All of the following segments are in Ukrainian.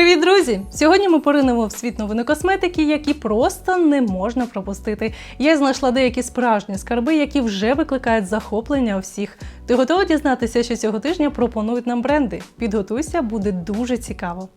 Привіт, друзі! Сьогодні ми поринемо в світ новини косметики, які просто не можна пропустити. Я знайшла деякі справжні скарби, які вже викликають захоплення у всіх. Ти готова дізнатися, що цього тижня пропонують нам бренди? Підготуйся, буде дуже цікаво.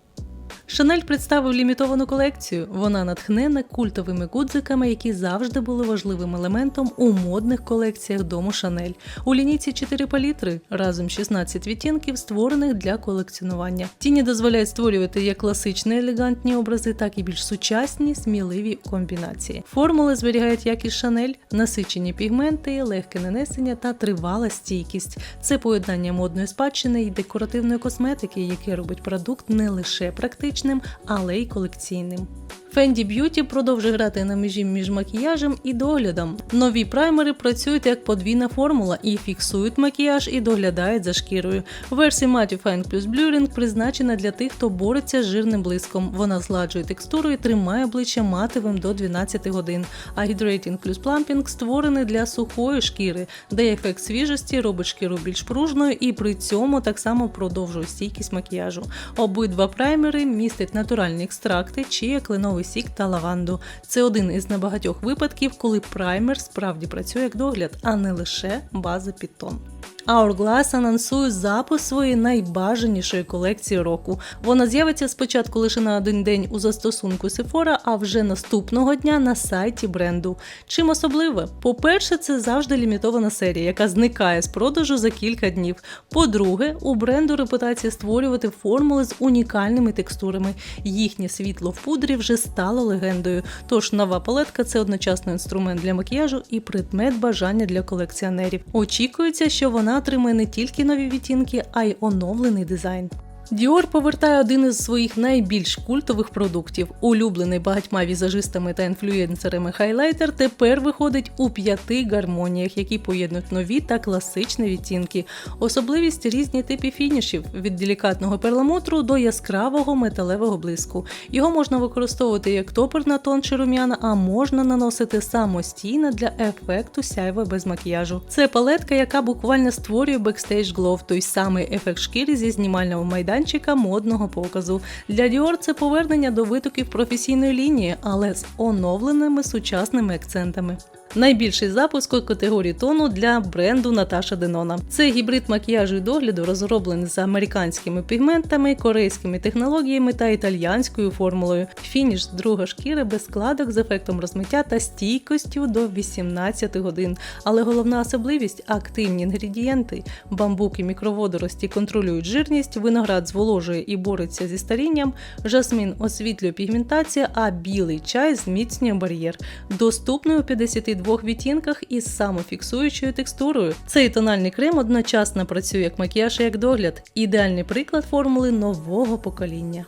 Шанель представив лімітовану колекцію. Вона натхнена культовими гудзиками, які завжди були важливим елементом у модних колекціях дому Шанель. У лінійці 4 палітри разом 16 відтінків, створених для колекціонування. Тіні дозволяють створювати як класичні елегантні образи, так і більш сучасні, сміливі комбінації. Формули зберігають якість Шанель, насичені пігменти, легке нанесення та тривала стійкість. Це поєднання модної спадщини і декоративної косметики, яке робить продукт не лише практичним, але й колекційним. Fendi Beauty продовжує грати на межі між макіяжем і доглядом. Нові праймери працюють як подвійна формула і фіксують макіяж і доглядають за шкірою. Версія Mattifying Plus Blurring призначена для тих, хто бореться з жирним блиском. Вона згладжує текстуру і тримає обличчя матовим до 12 годин. А Hydrating Plus Plumping створений для сухої шкіри, де ефект свіжості робить шкіру більш пружною і при цьому так само продовжує стійкість макіяжу. Обидва праймери містять натуральні екстракти чи кленовий сік та лаванду. Це один із небагатьох випадків, коли праймер справді працює як догляд, а не лише база під тон. Hourglass анонсує запуск своєї найбажанішої колекції року. Вона з'явиться спочатку лише на один день у застосунку Sephora, а вже наступного дня на сайті бренду. Чим особливе? По-перше, це завжди лімітована серія, яка зникає з продажу за кілька днів. По-друге, у бренду репутація створювати формули з унікальними текстурами. Їхнє світло в пудрі вже стало легендою. Тож нова палетка це одночасно інструмент для макіяжу і предмет бажання для колекціонерів. Очікується, що вона отримає не тільки нові відтінки, а й оновлений дизайн. Dior повертає один із своїх найбільш культових продуктів. Улюблений багатьма візажистами та інфлюєнсерами хайлайтер тепер виходить у п'яти гармоніях, які поєднують нові та класичні відтінки. Особливість різні типи фінішів від делікатного перламутру до яскравого металевого блиску. Його можна використовувати як топер на тон чи рум'яна, а можна наносити самостійно для ефекту сяйва без макіяжу. Це палетка, яка буквально створює бекстейдж глов, той самий ефект шкіри зі знімального майданчика модного показу. Для Dior це повернення до витоків професійної лінії, але з оновленими сучасними акцентами. Найбільший запуск у категорії тону для бренду Наташа Денона. Це гібрид макіяжу і догляду, розроблений за американськими пігментами, корейськими технологіями та італьянською формулою. Фініш друга шкіри без складок з ефектом розмиття та стійкостю до 18 годин. Але головна особливість активні інгредієнти. Бамбук і мікроводорості контролюють жирність, виноград зволожує і бореться зі старінням, жасмін освітлює пігментація, а білий чай зміцнює бар'єр. Доступний у 52 двох відтінках із самофіксуючою текстурою. Цей тональний крем одночасно працює як макіяж і як догляд. Ідеальний приклад формули нового покоління.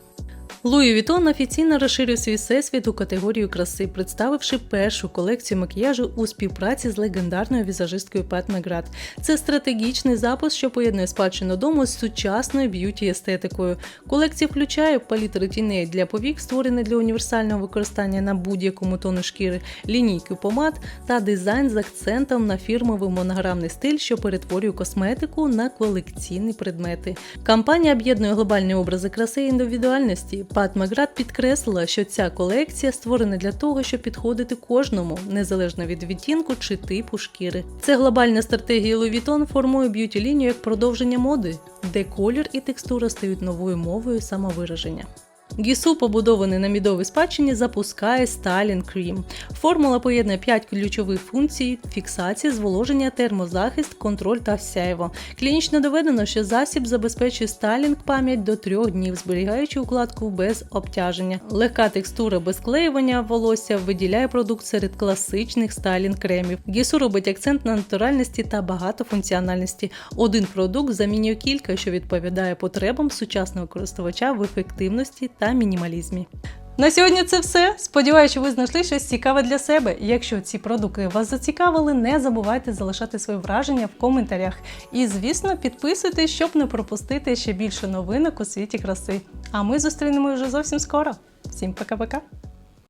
Луї Вітон офіційно розширив свій всесвіт у категорію краси, представивши першу колекцію макіяжу у співпраці з легендарною візажисткою Пет Меград. Це стратегічний запуск, що поєднує спадщину дому з сучасною б'юті естетикою. Колекція включає палітри тіней для повік, створений для універсального використання на будь-якому тону шкіри, лінійки помад та дизайн з акцентом на фірмовий монограмний стиль, що перетворює косметику на колекційні предмети. Кампанія об'єднує глобальні образи краси і індивідуальності. Пат Маград підкреслила, що ця колекція створена для того, щоб підходити кожному, незалежно від відтінку чи типу шкіри. Це глобальна стратегія Louis формує б'юті лінію як продовження моди, де колір і текстура стають новою мовою самовираження. Гісу, побудований на мідовій спадщині, запускає Styling Cream. Формула поєднує 5 ключових функцій: фіксація, зволоження, термозахист, контроль та сяйво. Клінічно доведено, що засіб забезпечує стайлінг пам'ять до 3 днів, зберігаючи укладку без обтяження. Легка текстура без клеювання волосся виділяє продукт серед класичних стайлінг кремів. Гісу робить акцент на натуральності та багатофункціональності. Один продукт замінює кілька, що відповідає потребам сучасного користувача в ефективності та мінімалізмі. На сьогодні це все. Сподіваюся, ви знайшли щось цікаве для себе. Якщо ці продукти вас зацікавили, не забувайте залишати свої враження в коментарях. І, звісно, підписуйтесь, щоб не пропустити ще більше новинок у світі краси. А ми зустрінемося вже зовсім скоро. Всім пока-пока!